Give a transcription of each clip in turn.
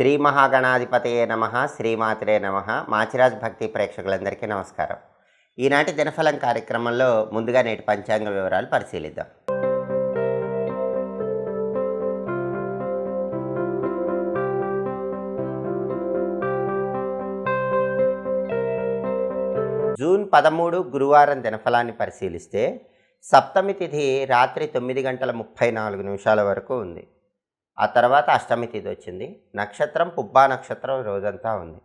శ్రీ మహాగణాధిపతయే నమ శ్రీమాతరే నమ. మాచిరాజ్ భక్తి ప్రేక్షకులందరికీ నమస్కారం. ఈనాటి దినఫలం కార్యక్రమంలో ముందుగా నేటి పంచాంగ వివరాలు పరిశీలిద్దాం. జూన్ పదమూడు గురువారం దినఫలాన్ని పరిశీలిస్తే సప్తమి తిథి రాత్రి తొమ్మిది గంటల ముప్పై నాలుగు నిమిషాల వరకు ఉంది. ఆ తర్వాత అష్టమి తిథి వచ్చింది. నక్షత్రం పుబ్బా నక్షత్రం రోజంతా ఉంది.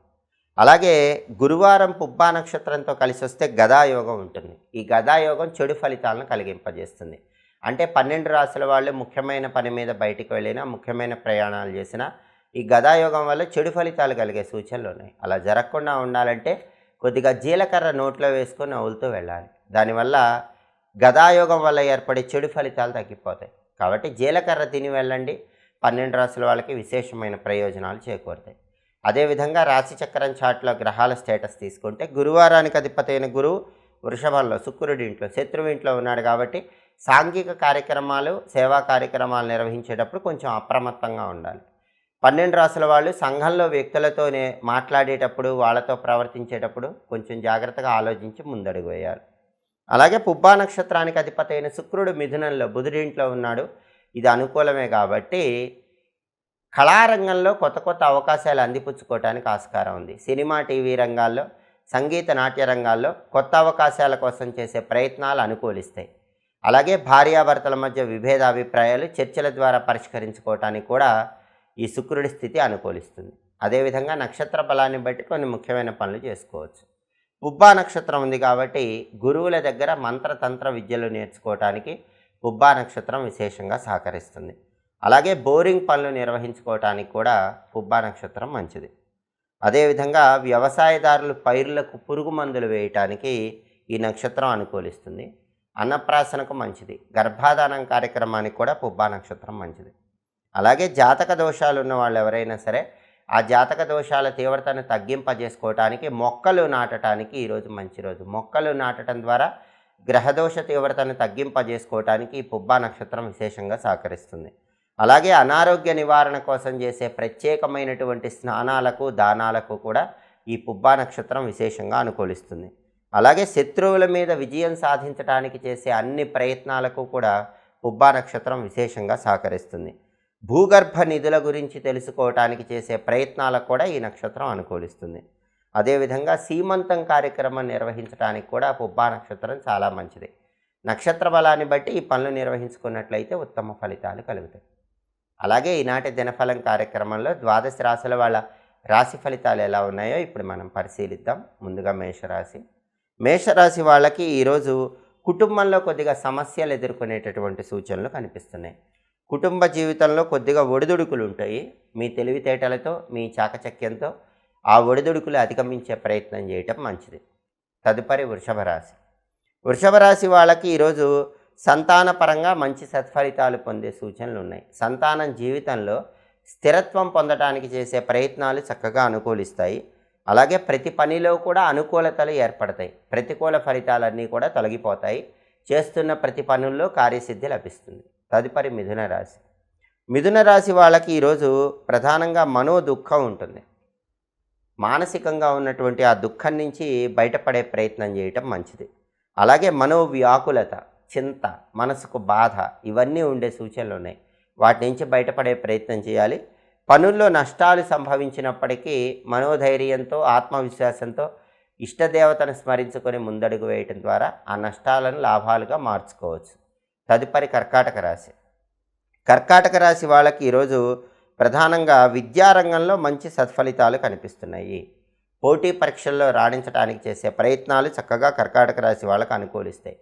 అలాగే గురువారం పుబ్బా నక్షత్రంతో కలిసి వస్తే గదాయోగం ఉంటుంది. ఈ గదాయోగం చెడు ఫలితాలను కలిగింపజేస్తుంది. అంటే పన్నెండు రాసుల వాళ్ళు ముఖ్యమైన పని మీద బయటికి వెళ్ళినా ముఖ్యమైన ప్రయాణాలు చేసినా ఈ గదాయోగం వల్ల చెడు ఫలితాలు కలిగే సూచనలు ఉన్నాయి. అలా జరగకుండా ఉండాలంటే కొద్దిగా జీలకర్ర నోట్లో వేసుకొని నవ్వులుతూ వెళ్ళాలి. దానివల్ల గదాయోగం వల్ల ఏర్పడే చెడు ఫలితాలు తగ్గిపోతాయి. కాబట్టి జీలకర్ర తిని వెళ్ళండి. పన్నెండు రాసుల వాళ్ళకి విశేషమైన ప్రయోజనాలు చేకూరుతాయి. అదేవిధంగా రాశి చక్రం చాట్లో గ్రహాల స్టేటస్ తీసుకుంటే గురువారానికి అధిపతి అయిన గురువు వృషభంలో శుక్రుడి ఇంట్లో శత్రువు ఇంట్లో ఉన్నాడు కాబట్టి సాంఘిక కార్యక్రమాలు సేవా కార్యక్రమాలు నిర్వహించేటప్పుడు కొంచెం అప్రమత్తంగా ఉండాలి. పన్నెండు రాసుల వాళ్ళు సంఘంలో వ్యక్తులతోనే మాట్లాడేటప్పుడు వాళ్ళతో ప్రవర్తించేటప్పుడు కొంచెం జాగ్రత్తగా ఆలోచించి ముందడుగు వేయాలి. అలాగే పుబ్బా నక్షత్రానికి అధిపతి అయిన శుక్రుడు మిథునంలో బుధుడింట్లో ఉన్నాడు. ఇది అనుకూలమే కాబట్టి కళారంగంలో కొత్త కొత్త అవకాశాలు అందిపుచ్చుకోవటానికి ఆస్కారం ఉంది. సినిమా టీవీ రంగాల్లో సంగీత నాట్య రంగాల్లో కొత్త అవకాశాల కోసం చేసే ప్రయత్నాలు అనుకూలిస్తాయి. అలాగే భార్యాభర్తల మధ్య విభేదాభిప్రాయాలు చర్చల ద్వారా పరిష్కరించుకోవటానికి కూడా ఈ శుక్రుడి స్థితి అనుకూలిస్తుంది. అదేవిధంగా నక్షత్ర బలాన్ని బట్టి కొన్ని ముఖ్యమైన పనులు చేసుకోవచ్చు. పుబ్బా నక్షత్రం ఉంది కాబట్టి గురువుల దగ్గర మంత్రతంత్ర విద్యలు నేర్చుకోవటానికి పుబ్బా నక్షత్రం విశేషంగా సహకరిస్తుంది. అలాగే బోరింగ్ పనులు నిర్వహించుకోవటానికి కూడా పుబ్బా నక్షత్రం మంచిది. అదేవిధంగా వ్యవసాయదారులు పైర్లకు పురుగు మందులు వేయటానికి ఈ నక్షత్రం అనుకూలిస్తుంది. అన్నప్రాసనకు మంచిది. గర్భాధానం కార్యక్రమానికి కూడా పుబ్బా నక్షత్రం మంచిది. అలాగే జాతక దోషాలు ఉన్న వాళ్ళు ఎవరైనా సరే ఆ జాతక దోషాల తీవ్రతను తగ్గింపజేసుకోవటానికి మొక్కలు నాటడానికి ఈరోజు మంచి రోజు. మొక్కలు నాటడం ద్వారా గ్రహదోష తీవ్రతను తగ్గింపజేసుకోవటానికి ఈ పుబ్బా నక్షత్రం విశేషంగా సహకరిస్తుంది. అలాగే అనారోగ్య నివారణ కోసం చేసే ప్రత్యేకమైనటువంటి స్నానాలకు దానాలకు కూడా ఈ పుబ్బా నక్షత్రం విశేషంగా అనుకూలిస్తుంది. అలాగే శత్రువుల మీద విజయం సాధించడానికి చేసే అన్ని ప్రయత్నాలకు కూడా పుబ్బా నక్షత్రం విశేషంగా సహకరిస్తుంది. భూగర్భ నిధుల గురించి తెలుసుకోవటానికి చేసే ప్రయత్నాలకు కూడా ఈ నక్షత్రం అనుకూలిస్తుంది. అదేవిధంగా సీమంతం కార్యక్రమం నిర్వహించడానికి కూడా పుబ్బా నక్షత్రం చాలా మంచిది. నక్షత్ర బలాన్ని బట్టి ఈ పనులు నిర్వహించుకున్నట్లయితే ఉత్తమ ఫలితాలు కలుగుతాయి. అలాగే ఈనాటి దినఫలం కార్యక్రమంలో ద్వాదశ రాశుల వాళ్ళ రాశి ఫలితాలు ఎలా ఉన్నాయో ఇప్పుడు మనం పరిశీలిద్దాం. ముందుగా మేషరాశి. మేషరాశి వాళ్ళకి ఈరోజు కుటుంబంలో కొద్దిగా సమస్యలు ఎదుర్కొనేటటువంటి సూచనలు కనిపిస్తున్నాయి. కుటుంబ జీవితంలో కొద్దిగా ఒడిదుడుకులు ఉంటాయి. మీ తెలివితేటలతో మీ చాకచక్యంతో ఆ ఒడిదుడుకులు అధిగమించే ప్రయత్నం చేయటం మంచిది. తదుపరి వృషభ రాశి. వృషభ రాశి వాళ్ళకి ఈరోజు సంతానపరంగా మంచి సత్ఫలితాలు పొందే సూచనలు ఉన్నాయి. సంతానం జీవితంలో స్థిరత్వం పొందడానికి చేసే ప్రయత్నాలు చక్కగా అనుకూలిస్తాయి. అలాగే ప్రతి పనిలో కూడా అనుకూలతలు ఏర్పడతాయి. ప్రతికూల ఫలితాలన్నీ కూడా తొలగిపోతాయి. చేస్తున్న ప్రతి పనుల్లో కార్యసిద్ధి లభిస్తుంది. తదుపరి మిథున రాశి. మిథున రాశి వాళ్ళకి ఈరోజు ప్రధానంగా మనో దుఃఖం ఉంటుంది. మానసికంగా ఉన్నటువంటి ఆ దుఃఖం నుంచి బయటపడే ప్రయత్నం చేయటం మంచిది. అలాగే మనోవ్యాకులత చింత మనసుకు బాధ ఇవన్నీ ఉండే సూచనలు ఉన్నాయి. వాటి నుంచి బయటపడే ప్రయత్నం చేయాలి. పనుల్లో నష్టాలు సంభవించినప్పటికీ మనోధైర్యంతో ఆత్మవిశ్వాసంతో ఇష్టదేవతను స్మరించుకొని ముందడుగు వేయటం ద్వారా ఆ నష్టాలను లాభాలుగా మార్చుకోవచ్చు. తదుపరి కర్కాటక రాశి. కర్కాటక రాశి వాళ్ళకి ఈరోజు ప్రధానంగా విద్యారంగంలో మంచి సత్ఫలితాలు కనిపిస్తున్నాయి. పోటీ పరీక్షల్లో రాణించడానికి చేసే ప్రయత్నాలు చక్కగా కర్కాటక రాశి వాళ్ళకు అనుకూలిస్తాయి.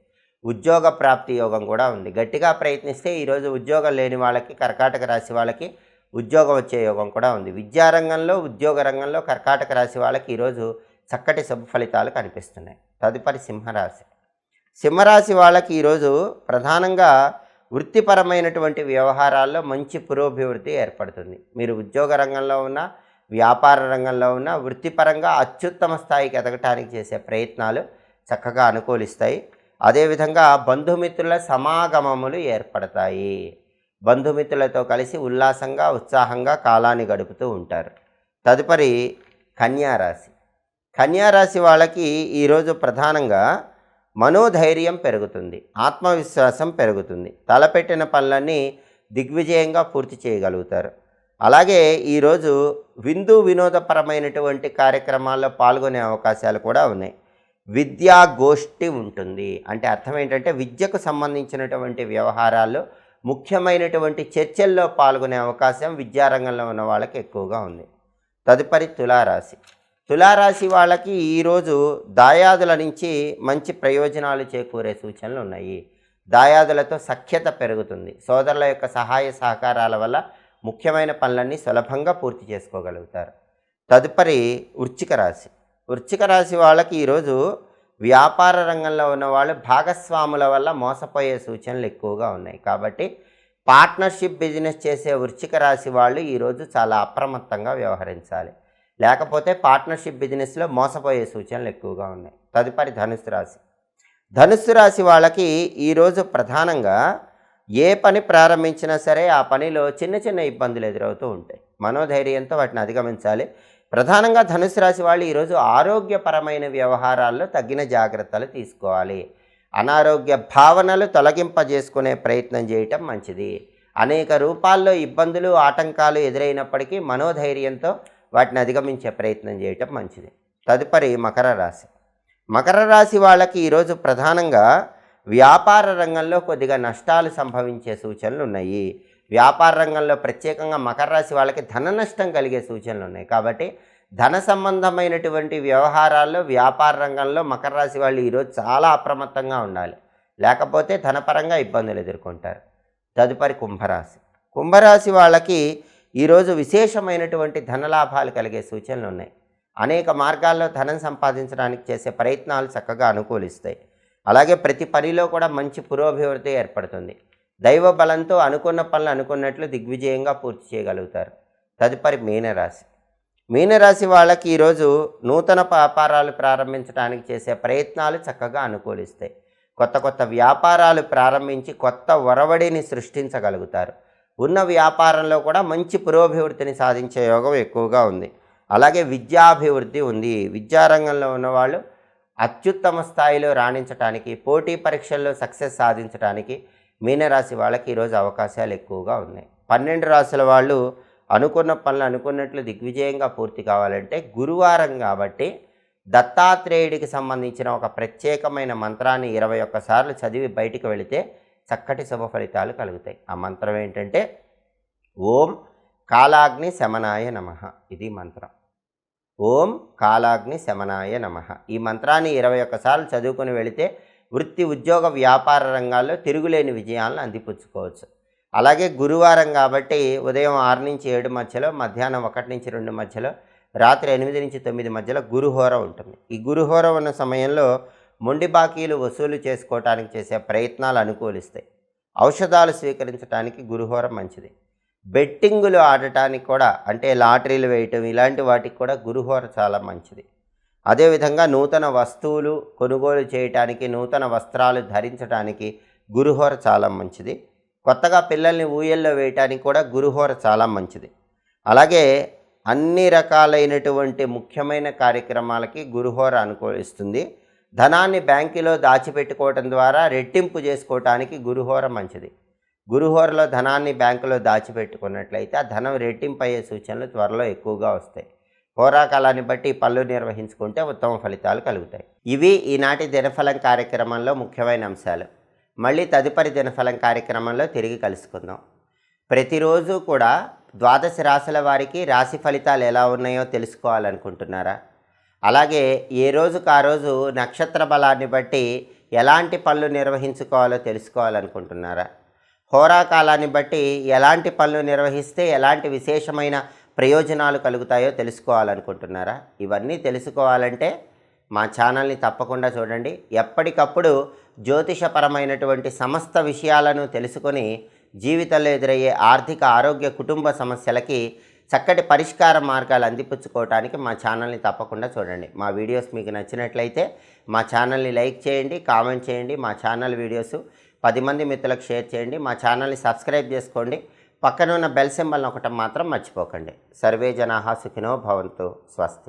ఉద్యోగ ప్రాప్తి యోగం కూడా ఉంది. గట్టిగా ప్రయత్నిస్తే ఈరోజు ఉద్యోగం లేని వాళ్ళకి కర్కాటక రాశి వాళ్ళకి ఉద్యోగం వచ్చే యోగం కూడా ఉంది. విద్యారంగంలో ఉద్యోగ రంగంలో కర్కాటక రాశి వాళ్ళకి ఈరోజు చక్కటి శుభ ఫలితాలు కనిపిస్తున్నాయి. తదుపరి సింహరాశి. సింహరాశి వాళ్ళకి ఈరోజు ప్రధానంగా వృత్తిపరమైనటువంటి వ్యవహారాల్లో మంచి పురోభివృద్ధి ఏర్పడుతుంది. మీరు ఉద్యోగ రంగంలో ఉన్న వ్యాపార రంగంలో ఉన్న వృత్తిపరంగా అత్యుత్తమ స్థాయికి ఎదగటానికి చేసే ప్రయత్నాలు చక్కగా అనుకూలిస్తాయి. అదేవిధంగా బంధుమిత్రుల సమాగమములు ఏర్పడతాయి. బంధుమిత్రులతో కలిసి ఉల్లాసంగా ఉత్సాహంగా కాలాన్ని గడుపుతూ ఉంటారు. తదుపరి కన్యారాశి. కన్యారాశి వాళ్ళకి ఈరోజు ప్రధానంగా మనోధైర్యం పెరుగుతుంది ఆత్మవిశ్వాసం పెరుగుతుంది. తలపెట్టిన పనులన్నీ దిగ్విజయంగా పూర్తి చేయగలుగుతారు. అలాగే ఈరోజు విందు వినోదపరమైనటువంటి కార్యక్రమాల్లో పాల్గొనే అవకాశాలు కూడా ఉన్నాయి. విద్యా గోష్ఠి ఉంటుంది. అంటే అర్థం ఏంటంటే విద్యకు సంబంధించినటువంటి వ్యవహారాల్లో ముఖ్యమైనటువంటి చర్చల్లో పాల్గొనే అవకాశం విద్యారంగంలో ఉన్న వాళ్ళకి ఎక్కువగా ఉంది. తదుపరి తులారాశి. తులారాశి వాళ్ళకి ఈరోజు దాయాదుల నుంచి మంచి ప్రయోజనాలు చేకూరే సూచనలు ఉన్నాయి. దాయాదులతో సఖ్యత పెరుగుతుంది. సోదరుల యొక్క సహాయ సహకారాల వల్ల ముఖ్యమైన పనులన్నీ సులభంగా పూర్తి చేసుకోగలుగుతారు. తదుపరి వృచ్చిక రాశి. వృచ్చిక రాశి వాళ్ళకి ఈరోజు వ్యాపార రంగంలో ఉన్న వాళ్ళు భాగస్వాముల వల్ల మోసపోయే సూచనలు ఎక్కువగా ఉన్నాయి. కాబట్టి పార్ట్నర్షిప్ బిజినెస్ చేసే వృచ్చిక రాశి వాళ్ళు ఈరోజు చాలా అప్రమత్తంగా వ్యవహరించాలి. లేకపోతే పార్ట్నర్షిప్ బిజినెస్లో మోసపోయే సూచనలు ఎక్కువగా ఉన్నాయి. తదుపరి ధనుసు రాశి. ధనుస్సు రాశి వాళ్ళకి ఈరోజు ప్రధానంగా ఏ పని ప్రారంభించినా సరే ఆ పనిలో చిన్న చిన్న ఇబ్బందులు ఎదురవుతూ ఉంటాయి. మనోధైర్యంతో వాటిని అధిగమించాలి. ప్రధానంగా ధనుసు రాశి వాళ్ళు ఈరోజు ఆరోగ్యపరమైన వ్యవహారాల్లో తగిన జాగ్రత్తలు తీసుకోవాలి. అనారోగ్య భావనలు తొలగింపజేసుకునే ప్రయత్నం చేయటం మంచిది. అనేక రూపాల్లో ఇబ్బందులు ఆటంకాలు ఎదురైనప్పటికీ మనోధైర్యంతో వాటిని అధిగమించే ప్రయత్నం చేయటం మంచిది. తదుపరి మకర రాశి. మకర రాశి వాళ్ళకి ఈరోజు ప్రధానంగా వ్యాపార రంగంలో కొద్దిగా నష్టాలు సంభవించే సూచనలు ఉన్నాయి. వ్యాపార రంగంలో ప్రత్యేకంగా మకర రాశి వాళ్ళకి ధన నష్టం కలిగే సూచనలు ఉన్నాయి. కాబట్టి ధన సంబంధమైనటువంటి వ్యవహారాల్లో వ్యాపార రంగంలో మకర రాశి వాళ్ళు ఈరోజు చాలా అప్రమత్తంగా ఉండాలి. లేకపోతే ధనపరంగా ఇబ్బందులు ఎదుర్కొంటారు. తదుపరి కుంభరాశి. కుంభరాశి వాళ్ళకి ఈరోజు విశేషమైనటువంటి ధనలాభాలు కలిగే సూచనలు ఉన్నాయి. అనేక మార్గాల్లో ధనం సంపాదించడానికి చేసే ప్రయత్నాలు చక్కగా అనుకూలిస్తాయి. అలాగే ప్రతి పనిలో కూడా మంచి పురోభివృద్ధి ఏర్పడుతుంది. దైవ బలంతో అనుకున్న పనులు అనుకున్నట్లు దిగ్విజయంగా పూర్తి చేయగలుగుతారు. తదుపరి మీనరాశి. మీనరాశి వాళ్ళకి ఈరోజు నూతన వ్యాపారాలు ప్రారంభించడానికి చేసే ప్రయత్నాలు చక్కగా అనుకూలిస్తాయి. కొత్త కొత్త వ్యాపారాలు ప్రారంభించి కొత్త ఒరవడిని సృష్టించగలుగుతారు. ఉన్న వ్యాపారంలో కూడా మంచి పురోభివృద్ధిని సాధించే యోగం ఎక్కువగా ఉంది. అలాగే విద్యాభివృద్ధి ఉంది. విద్యారంగంలో ఉన్నవాళ్ళు అత్యుత్తమ స్థాయిలో రాణించడానికి పోటీ పరీక్షల్లో సక్సెస్ సాధించడానికి మీనరాశి వాళ్ళకి ఈరోజు అవకాశాలు ఎక్కువగా ఉన్నాయి. పన్నెండు రాశుల వాళ్ళు అనుకున్న పనులు అనుకున్నట్లు దిగ్విజయంగా పూర్తి కావాలంటే గురువారం కాబట్టి దత్తాత్రేయుడికి సంబంధించిన ఒక ప్రత్యేకమైన మంత్రాన్ని ఇరవై ఒక్కసార్లు చదివి బయటికి వెళితే చక్కటి శుభ ఫలితాలు కలుగుతాయి. ఆ మంత్రం ఏంటంటే ఓం కాలాగ్ని శమనాయ నమ. ఇది మంత్రం. ఓం కాలాగ్ని శమనాయ నమ. ఈ మంత్రాన్ని ఇరవై ఒక్కసార్లు చదువుకొని వెళితే వృత్తి ఉద్యోగ వ్యాపార రంగాల్లో తిరుగులేని విజయాలను అందిపుచ్చుకోవచ్చు. అలాగే గురువారం కాబట్టి ఉదయం ఆరు నుంచి ఏడు మధ్యలో మధ్యాహ్నం ఒకటి నుంచి రెండు మధ్యలో రాత్రి ఎనిమిది నుంచి తొమ్మిది మధ్యలో గురుహోర ఉంటుంది. ఈ గురుహోర ఉన్న సమయంలో మొండి బాకీలు వసూలు చేసుకోవటానికి చేసే ప్రయత్నాలు అనుకూలిస్తాయి. ఔషధాలు స్వీకరించడానికి గురుహోర మంచిది. బెట్టింగులు ఆడటానికి కూడా అంటే లాటరీలు వేయటం ఇలాంటి వాటికి కూడా గురుహోర చాలా మంచిది. అదేవిధంగా నూతన వస్తువులు కొనుగోలు చేయటానికి నూతన వస్త్రాలు ధరించడానికి గురుహోర చాలా మంచిది. కొత్తగా పిల్లల్ని ఊయల్లో వేయటానికి కూడా గురుహోర చాలా మంచిది. అలాగే అన్ని రకాలైనటువంటి ముఖ్యమైన కార్యక్రమాలకి గురుహోర అనుకూలిస్తుంది. ధనాన్ని బ్యాంకులో దాచిపెట్టుకోవటం ద్వారా రెట్టింపు చేసుకోవటానికి గురుహోర మంచిది. గురుహోరలో ధనాన్ని బ్యాంకులో దాచిపెట్టుకున్నట్లయితే ఆ ధనం రెట్టింపు అయ్యే సూచనలు త్వరలో ఎక్కువగా వస్తాయి. హోరాకాలాన్ని బట్టి పనులు నిర్వహించుకుంటే ఉత్తమ ఫలితాలు కలుగుతాయి. ఇవి ఈనాటి దినఫలం కార్యక్రమంలో ముఖ్యమైన అంశాలు. మళ్ళీ తదుపరి దినఫలం కార్యక్రమంలో తిరిగి కలుసుకుందాం. ప్రతిరోజు కూడా ద్వాదశ రాశుల వారికి రాశి ఫలితాలు ఎలా ఉన్నాయో తెలుసుకోవాలనుకుంటున్నారా? అలాగే ఏ రోజుకు ఆ రోజు నక్షత్ర బలాన్ని బట్టి ఎలాంటి పనులు నిర్వహించుకోవాలో తెలుసుకోవాలనుకుంటున్నారా? హోరాకాలాన్ని బట్టి ఎలాంటి పనులు నిర్వహిస్తే ఎలాంటి విశేషమైన ప్రయోజనాలు కలుగుతాయో తెలుసుకోవాలనుకుంటున్నారా? ఇవన్నీ తెలుసుకోవాలంటే మా ఛానల్ని తప్పకుండా చూడండి. ఎప్పటికప్పుడు జ్యోతిషపరమైనటువంటి సమస్త విషయాలను తెలుసుకొని జీవితంలో ఎదురయ్యే ఆర్థిక ఆరోగ్య కుటుంబ సమస్యలకి చక్కటి పరిష్కార మార్గాలు అందిపుచ్చుకోవడానికి మా ఛానల్ని తప్పకుండా చూడండి. మా వీడియోస్ మీకు నచ్చినట్లయితే మా ఛానల్ని లైక్ చేయండి కామెంట్ చేయండి మా ఛానల్ వీడియోస్ పది మంది మిత్రులకు షేర్ చేయండి మా ఛానల్ని సబ్స్క్రైబ్ చేసుకోండి. పక్కన ఉన్న బెల్ సింబల్ ఒకటం మాత్రం మర్చిపోకండి. సర్వే జనాహా సుఖినో భవంతు స్వస్తి.